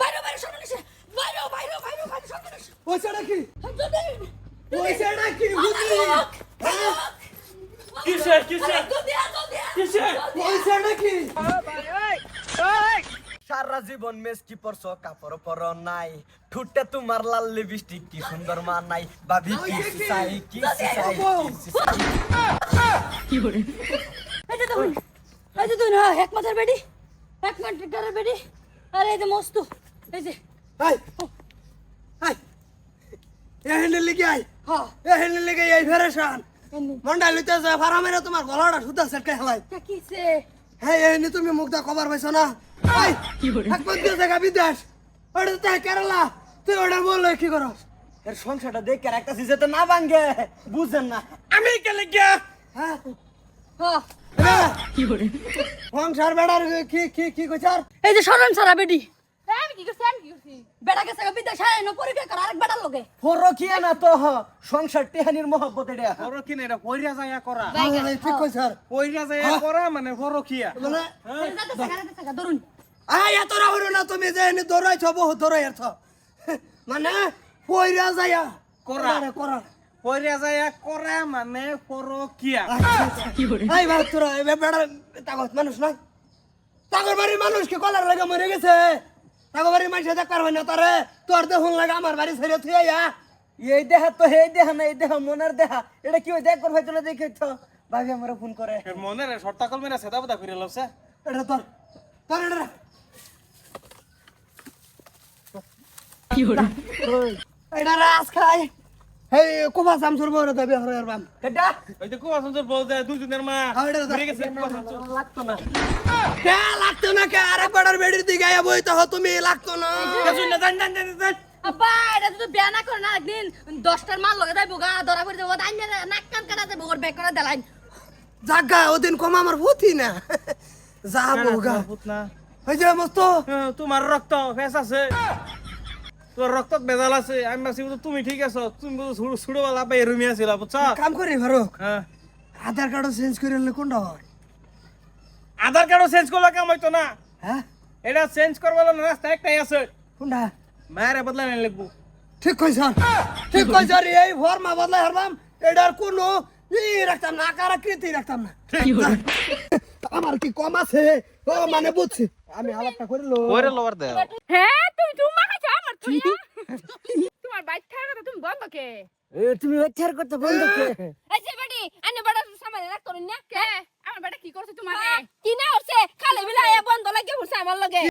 বাইরে বাইরে সারা জীবন মেস কি পরছো কাপড় পর নাই। ঠুটটা তোমার লাল লিপস্টিক কি সুন্দর মা নাই ভাবি কি চাই কি চাই কি করে এটা তো এটা তো না এক মাথার বেডি এক মাথার বেডি। আরে এই যে মস্ত এই যে। হাই হাই এহেনে লিগে আই হ্যাঁ। এহেনে লিগে এই ফেরেশান। মন্ডা লইতে যায় ফারামেরে তোমার গলাটা সুতা সেটকে হেলাই তা কিছে হ্যাঁ এহেনে তুমি মুখটা কভার পাইছো না? হাই একবার দিয়ে জায়গা বিদেশ। ওটা তো কেরালা। তুই ওটা বললে কি করস? এর সংসারটা দেখে একটা সিজেতে না ভাঙ্গে বুঝেন না। আমি গেলে গিয়া হ্যাঁ। হ্যাঁ। সংসার বেড়ার কি কইছার এই যে শরণ সারা বেডি সংসার টেহানির মহব্বত এটা। এটা যায় করা। যায় করা মানে মানে ধরুন। এত রাহুল না তুমি যে এনে দৌড়াইছ বহুত দৌড়াইছ মানে পয়রা যায়া। করা। করা। পয়রা যায় করা মানে বড় কিয়া এই ভাই তোরা বেড়া তাগত মানুষ নাই তাগর বাড়ির মানুষ কি কলার লাগে মরে গেছে? তাগর বাড়ির মানুষ দেখ পারবে না তারে। তোর দেখুন লাগে আমার বাড়ি ছেড়ে থুয়ে আয়া। এই দেহা তো এই দেহা না এই দেহা মনের দেহা। এটা কি ওই দেখ করে হয়তো না দেখে তো। ভাবি আমার ফোন করে। মনে রে শর্তা কল মেরা সেদা বুদা করে লছে এটা তোর তোর এটা। রাখ। এটা রাস খাই হেই কোবা সামসুর বড় দেবে হরে বাম কেডা? ওই যে কুয়া সুন্দর বল যায় দুই দিনের মা মরে গেছে। লাগতো না। কে লাগতো না কে? আরে বড়ার বেড়ির দিকে আয়া বই তো তুমি লাগতো না। কিছুই না জান জান জান জান আব্বা এটা তো বিয়া না করে না একদিন দশটার মাল লগে যাইবো গা ধরা করে দেবো আইন নাক কান কাটা দেবো ওর ব্যাগ করে দেলাইন জাগা ওদিন কম আমার হতি না। যাব গা। ভূত না। এই যে মস্ত। হ্যাঁ, তোমার রক্ত ফেস আছে। তোর রক্ত বেজাল আছে আমি ভাবছি তুমি ঠিক আছো তুমি ছুড়ো বালা পাই রুমি আছিল বুঝছ কাম করি ফারুক আধার কার্ড চেঞ্জ করে নিলে কোনটা হয়? আধার কার্ডও চেঞ্জ করলে কাম হইতো না। হ্যাঁ এটা চেঞ্জ করবার রাস্তা একটাই আছে। কোনটা মায়ের বদলা নিয়ে লিখব ঠিক কইছ ঠিক কইছ এই ফর্মা বদলাই হারবাম এটার কোনো রাখতাম না আকার আকৃতি রাখতাম না। আমার কি কম আছে? ও মানে বুঝছি। আমি আলাপটা করে লো ওরে লবার দে হ্যাঁ আমার তুই তোমার বাইক থাকা তুমি বন্ধ কে? এ তুমি অত্যাচার করতে বন্ধ কে? এই যে আনে বড় সামনে রাখ করুন না কে? আমার বেটা কি করছে তোমাকে? কি না হচ্ছে? খালে বিলা বন্ধ লাগে হচ্ছে আমার লগে।